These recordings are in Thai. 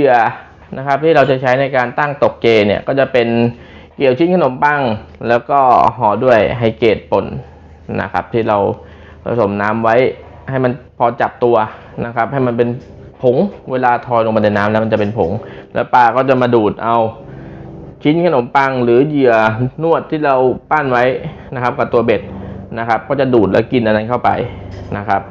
เหยื่อนะครับที่เราจะใช้ในการตั้งตกเจเนี่ยก็จะเป็นเกี่ยวชิ้นขนมปัง แล้วก็ห่อด้วยไฮเกรดป่นนะครับ ที่เราผสมน้ำไว้ให้มันพอจับตัวนะครับ ให้มันเป็นผงเวลาทอยลงไปในน้ำแล้วมันจะเป็นผง แล้วปลาก็จะมาดูดเอาชิ้นขนมปังหรือเหยื่อนวดที่เราปั้นไว้นะครับ กับตัวเบ็ดนะครับ ก็จะดูดแล้วกินอันนั้นเข้าไปนะครับ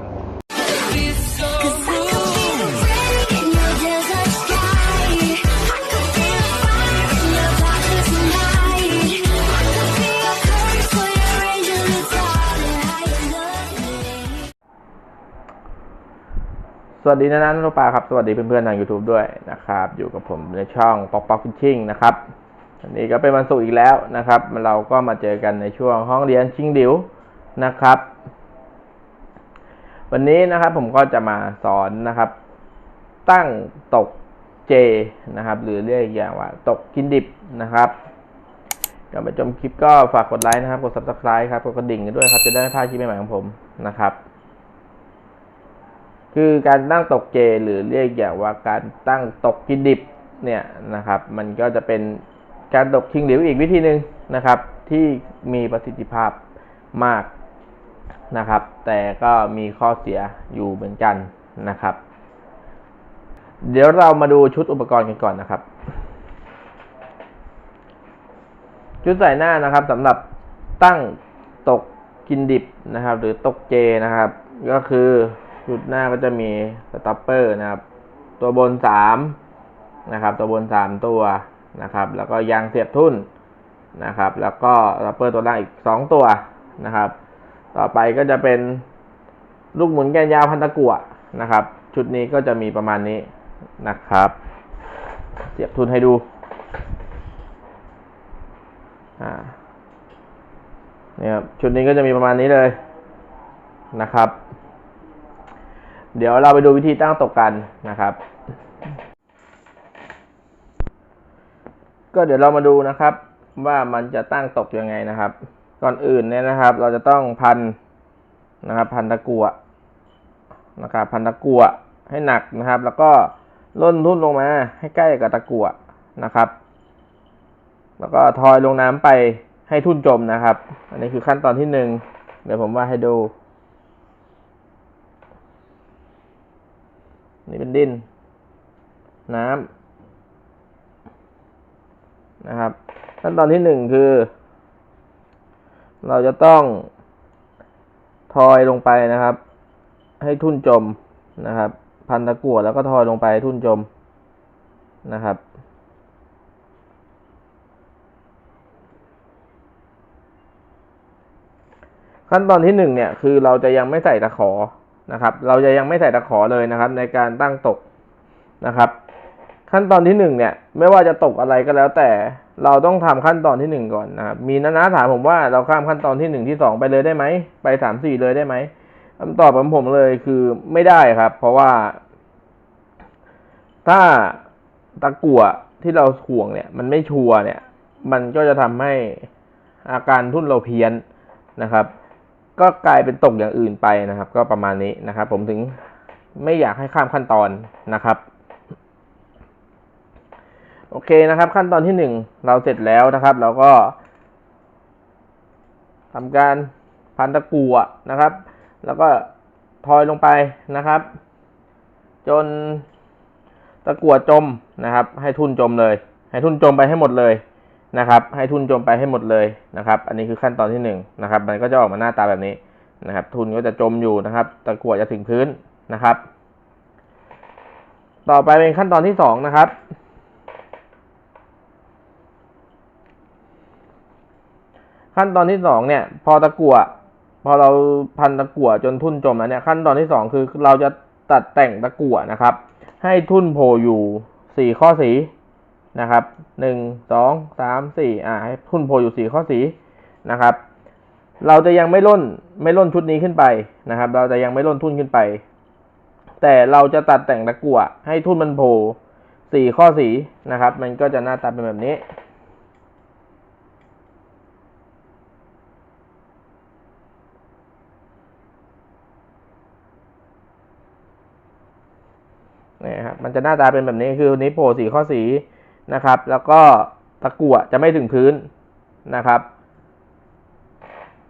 สวัสดีนะนันทุกปลาครับ สวัสดีเพื่อนๆทาง YouTube ด้วยนะครับ อยู่กับผมในช่องป๊อกป๊อกฟิชชิ่งนะครับวันนี้ก็เป็นวันศุกร์อีกแล้วนะครับ เราก็มาเจอกันในช่วงห้องเรียนชิงดิวนะครับ วันนี้นะครับผมก็จะมาสอนนะครับ ตั้งตกเจนะครับ หรือเรียกอีกอย่างว่า ตกกินดิบนะครับก่อนไปชมคลิปก็ฝากกดไลค์นะครับ กด subscribe ครับ กดกระดิ่งกันด้วยครับ จะได้ไม่พลาดคลิปใหม่ๆของผมนะครับ คือการตั้งตกเจหรือเรียกอย่างว่าการตั้งตกกินดิบเนี่ยนะครับ มันก็จะเป็นการตกชิงหลิวอีกวิธีหนึ่งนะครับ ที่มีประสิทธิภาพมากนะครับ แต่ก็มีข้อเสียอยู่เหมือนกันนะครับ เดี๋ยวเรามาดูชุดอุปกรณ์กันก่อนนะครับ ชุดใส่หน้านะครับสำหรับตั้งตกกินดิบนะครับ หรือตกเจนะครับ ก็คือ ชุดหน้าก็จะมีสต็อปเปอร์นะครับ ตัวบนสามนะครับ ตัวบนสามตัวนะครับ แล้วก็ยางเสียบทุ่นนะครับ แล้วก็สต็อปเปอร์ตัวล่างอีกสองตัวนะครับ ต่อไปก็จะเป็นลูกหมุนแกนยาวพันตะกั่วนะครับ ชุดนี้ก็จะมีประมาณนี้นะครับ เสียบทุนให้ดูเนี่ยครับชุดนี้ก็จะมีประมาณนี้เลยนะครับ เดี๋ยวเราไปดูวิธีตั้งตกกันนะครับ ก็เดี๋ยวเรามาดูนะครับ ว่ามันจะตั้งตกยังไงนะครับ ก่อนอื่นเนี่ยนะครับ เราจะต้องพันนะครับ พันตะกั่วนะครับ พันตะกั่วให้หนักนะครับ แล้วก็ล่นทุ่นลงมาให้ใกล้กับตะกั่วนะครับ แล้วก็ทอยลงน้ำไปให้ทุ่นจมนะครับ อันนี้คือขั้นตอนที่หนึ่งเดี๋ยวผมว่าให้ดู นี่เป็นดิน น้ำนะครับ ขั้นตอนที่หนึ่งคือ เราจะต้องทอยลงไปนะครับ ให้ทุ่นจมนะครับ พันตะกั่วแล้วก็ทอยลงไปให้ทุ่นจมนะครับขั้นตอนที่หนึ่งเนี่ยคือเราจะยังไม่ใส่ตะขอ นะครับ เราจะยังไม่ใส่ตะขอเลยนะครับ ในการตั้งตกนะครับ ขั้นตอนที่หนึ่งเนี่ยไม่ว่าจะตกอะไรก็แล้วแต่เราต้องทำขั้นตอนที่หนึ่งก่อนนะครับมีนานาถามผมว่าเราข้ามขั้นตอนที่หนึ่งที่สองไปเลยได้ไหมไปสามสี่เลยได้ไหมคำตอบของผมเลยคือไม่ได้ครับ เพราะว่า ถ้าตะกั่วที่เราถ่วงเนี่ย มันไม่ชัวร์เนี่ย มันก็จะทำให้อาการทุ่นเราเพี้ยนนะครับ ก็กลายเป็นตกอย่างอื่นไปนะครับ ก็ประมาณนี้นะครับ ผมถึงไม่อยากให้ข้ามขั้นตอนนะครับ โอเคนะครับ ขั้นตอนที่หนึ่งเราเสร็จแล้วนะครับ เราก็ทำการพันตะกั่วนะครับ แล้วก็ทอยลงไปนะครับ จนตะกั่วจมนะครับ ให้ทุ่นจมเลย ให้ทุ่นจมไปให้หมดเลย นะครับให้ทุนจมไปให้หมดเลยนะครับอันนี้คือขั้นตอนที่หนึ่งนะครับมันก็จะออกมาหน้าตาแบบนี้นะครับทุนก็จะจมอยู่นะครับตะกั่วจะถึงพื้นนะครับ ต่อไปเป็นขั้นตอนที่สองนะครับขั้นตอนที่สองเนี่ยพอตะกั่วพอเราพันตะกั่วจนทุ่นจมแล้วเนี่ยขั้นตอนที่สองคือเราจะตัดแต่งตะกั่วนะครับ ให้ทุ่นโผล่อยู่สี่ข้อสี นะครับหนึ่งสองสามสี่อ่าให้ทุ่นโผล่อยู่สี่ข้อสีนะครับ เราจะยังไม่ล่นไม่ล่นชุดนี้ขึ้นไปนะครับ เราจะยังไม่ล่นทุนขึ้นไป แต่เราจะตัดแต่งตะกั่วให้ทุนมันโผล่สี่ข้อสีนะครับ มันก็จะหน้าตาเป็นแบบนี้นี่ครับมันจะหน้าตาเป็นแบบนี้คือนี้โผล่สีข้อสี นะครับ แล้วก็ตะกั่วจะไม่ถึงพื้นนะครับ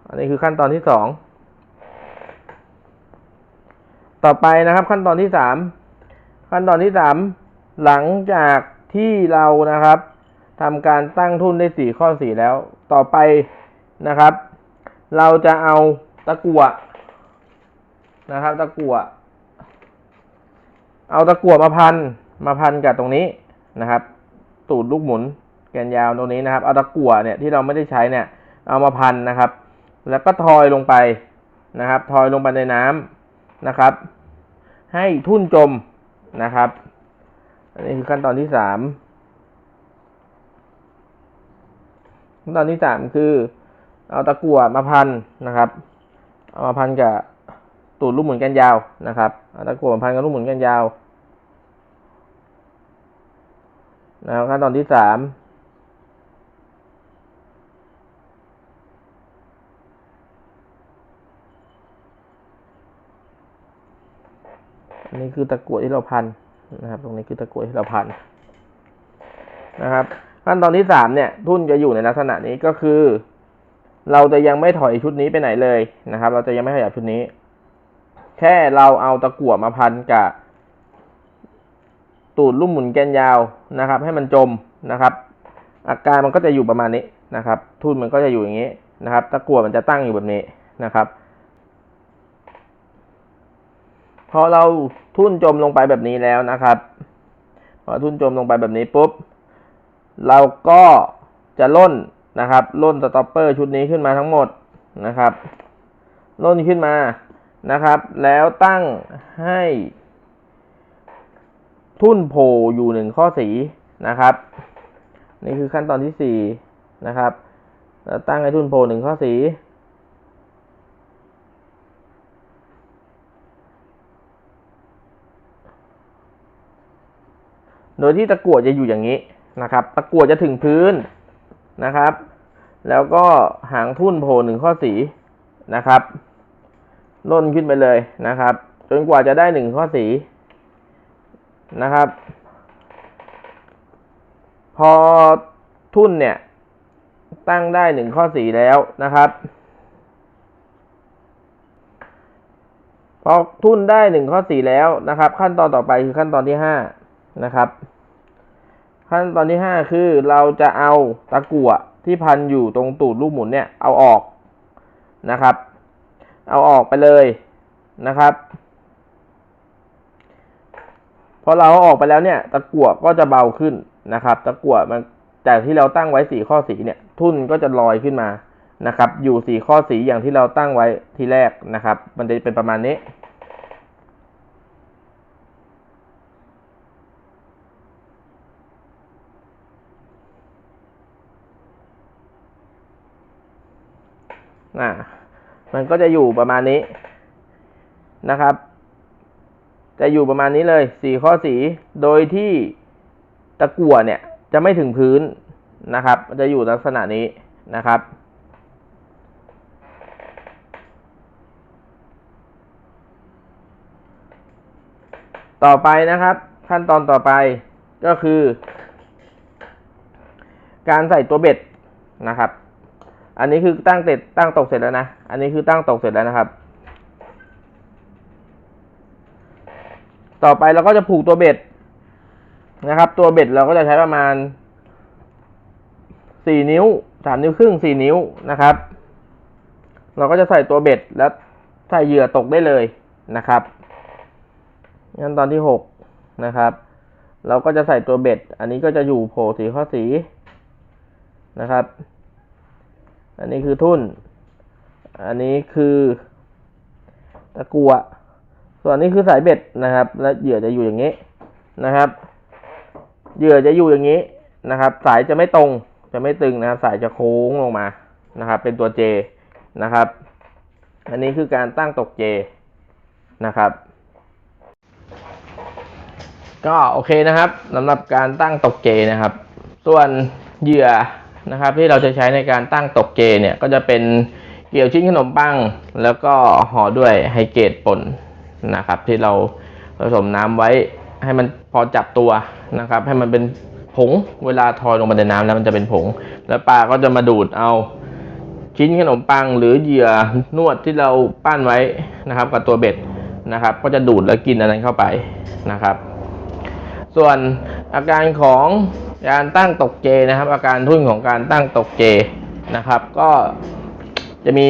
อันนี้คือขั้นตอนที่สองต่อไปนะครับขั้นตอนที่สามขั้นตอนที่สามหลังจากที่เรานะครับทำการตั้งทุนได้สี่ข้อสี่แล้ว ต่อไปนะครับ เราจะเอาตะกั่วนะครับ ตะกั่วเอาตะกั่วมาพันมาพันกับตรงนี้นะครับ ตูดลูกหมุนแกนยาวตรงนี้นะครับเอาตะกั่วเนี่ยที่เราไม่ได้ใช้เนี่ยเอามาพันนะครับ แล้วก็ทอยลงไปนะครับทอยลงไปในน้ำนะครับ ให้ทุ่นจมนะครับอันนี้คือขั้นตอนที่สามขั้นตอนที่สามคือ เอาตะกั่วมาพันนะครับ เอามาพันกับตูดลูกหมุนแกนยาวนะครับเอาตะกั่วมาพันกับลูกหมุนแกนยาว นะครับขั้นตอนที่สามอันนี้คือตะกั่วที่เราพันนะครับ ตรงนี้คือตะกั่วที่เราพันนะครับ ขั้นตอนที่สามเนี่ย ทุ่นจะอยู่ในลักษณะนี้ก็คือ เราจะยังไม่ถอยชุดนี้ไปไหนเลยนะครับ เราจะยังไม่ขยับชุดนี้ แค่เราเอาตะกั่วมาพันกับ ตูดลูกหมุนแกนยาวนะครับ ให้มันจมนะครับ อาการมันก็จะอยู่ประมาณนี้นะครับ ทุ่นมันก็จะอยู่อย่างนี้นะครับ ตะกั่วมันจะตั้งอยู่แบบนี้นะครับ พอเราทุ่นจมลงไปแบบนี้แล้วนะครับ พอทุ่นจมลงไปแบบนี้ปุ๊บ เราก็จะล่นนะครับ ล่นสต็อปเปอร์ชุดนี้ขึ้นมาทั้งหมดนะครับ ล่นขึ้นมานะครับ แล้วตั้งให้ ทุ่นโผล่อยู่หนึ่งข้อสีนะครับ นี่คือขั้นตอนที่สี่นะครับตั้งให้ทุ่นโผล่หนึ่งข้อสีโดยที่ตะกั่วจะอยู่อย่างนี้นะครับ ตะกั่วจะถึงพื้นนะครับ แล้วก็หางทุ่นโผล่หนึ่งข้อสีนะครับ ล่นขึ้นไปเลยนะครับ จนกว่าจะได้หนึ่งข้อสี นะครับ พอทุ่นเนี่ย ตั้งได้หนึ่งข้อสี่แล้วนะครับพอทุ่นได้หนึ่งข้อสี่แล้วนะครับ ขั้นตอนต่อไปคือขั้นตอนที่ห้านะครับ ขั้นตอนที่ห้าคือเราจะเอาตะกั่วที่พันอยู่ตรงตูดลูกหมุนเนี่ยเอาออกนะครับ เอาออกไปเลยนะครับ พอเราออกไปแล้วเนี่ย ตะกั่วก็จะเบาขึ้นนะครับ ตะกั่วมันจากที่เราตั้งไว้สี่ข้อสีเนี่ย ทุ่นก็จะลอยขึ้นมานะครับ อยู่สี่ข้อสีอย่างที่เราตั้งไว้ทีแรกนะครับ มันจะเป็นประมาณนี้อ่ามันก็จะอยู่ประมาณนี้นะครับ จะอยู่ประมาณนี้เลย สีข้อสี โดยที่ตะกั่วเนี่ยจะไม่ถึงพื้นนะครับ จะอยู่ลักษณะนี้นะครับ ต่อไปนะครับ ขั้นตอนต่อไปก็คือ การใส่ตัวเบ็ดนะครับ อันนี้คือตั้งเสร็จตั้งตกเสร็จแล้วนะ อันนี้คือตั้งตกเสร็จแล้วนะครับ ต่อไปเราก็จะผูกตัวเบ็ดนะครับ ตัวเบ็ดเราก็จะใช้ประมาณสี่นิ้วสามนิ้วครึ่งสี่นิ้วนะครับ เราก็จะใส่ตัวเบ็ดแล้วใส่เหยื่อตกได้เลยนะครับขั้นตอนที่หกนะครับ เราก็จะใส่ตัวเบ็ด อันนี้ก็จะอยู่โผล่สีข้อสีนะครับ อันนี้คือทุ่น อันนี้คือตะกัว ส่วนนี้คือสายเบ็ดนะครับ และเหยื่อจะอยู่อย่างนี้นะครับ เหยื่อจะอยู่อย่างนี้นะครับ สายจะไม่ตรงจะไม่ตึงนะครับ สายจะโค้งลงมานะครับ เป็นตัวเจนะครับ อันนี้คือการตั้งตกเจนะครับ ก็โอเคนะครับสำหรับการตั้งตกเจนะครับ ส่วนเหยื่อนะครับ ที่เราจะใช้ในการตั้งตกเจเนี่ยก็จะเป็นเกี่ยวชิ้นขนมปัง แล้วก็ห่อด้วยไฮเกรดป่น นะครับ ที่เราผสมน้ำไว้ให้มันพอจับตัวนะครับ ให้มันเป็นผงเวลาทอยลงไปในน้ำแล้วมันจะเป็นผง แล้วปลาก็จะมาดูดเอาชิ้นขนมปังหรือเหยื่อนวดที่เราปั้นไว้นะครับ กับตัวเบ็ดนะครับ ก็จะดูดแล้วกินอันนั้นเข้าไปนะครับ ส่วนอาการของการตั้งตกเจนะครับ อาการทุ่นของการตั้งตกเจนะครับ ก็จะมี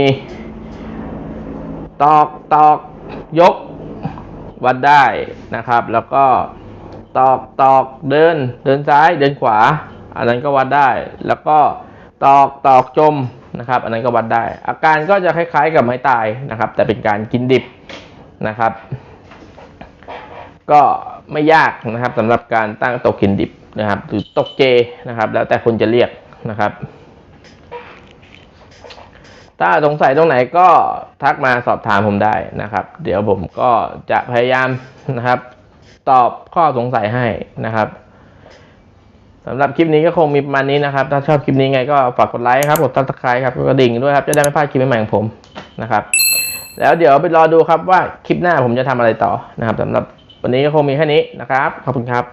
ตอกตอกยก วัดได้นะครับ แล้วก็ตอกตอกเดินเดินซ้ายเดินขวา อันนั้นก็วัดได้ แล้วก็ตอกตอกจมนะครับ อันนั้นก็วัดได้ อาการก็จะคล้าย ๆ กับไม้ตายนะครับ แต่เป็นการกินดิบนะครับ ก็ไม่ยากนะครับสำหรับการตั้งตกกินดิบนะครับ หรือตกเจนะครับ แล้วแต่คนจะเรียกนะครับ ถ้าสงสัยตรงไหนก็ทักมาสอบถามผมได้นะครับ เดี๋ยวผมก็จะพยายามนะครับ ตอบข้อสงสัยให้นะครับสำหรับคลิปนี้ก็คงมีประมาณนี้นะครับ ถ้าชอบคลิปนี้ไงก็ฝากกดไลค์ครับ กดซับสไครต์ครับ กดกระดิ่งด้วยครับ จะได้ไม่พลาดคลิปใหม่ของผมนะครับ แล้วเดี๋ยวไปรอดูครับว่าคลิปหน้าผมจะทำอะไรต่อนะครับสำหรับวันนี้ก็คงมีแค่นี้นะครับ ขอบคุณครับ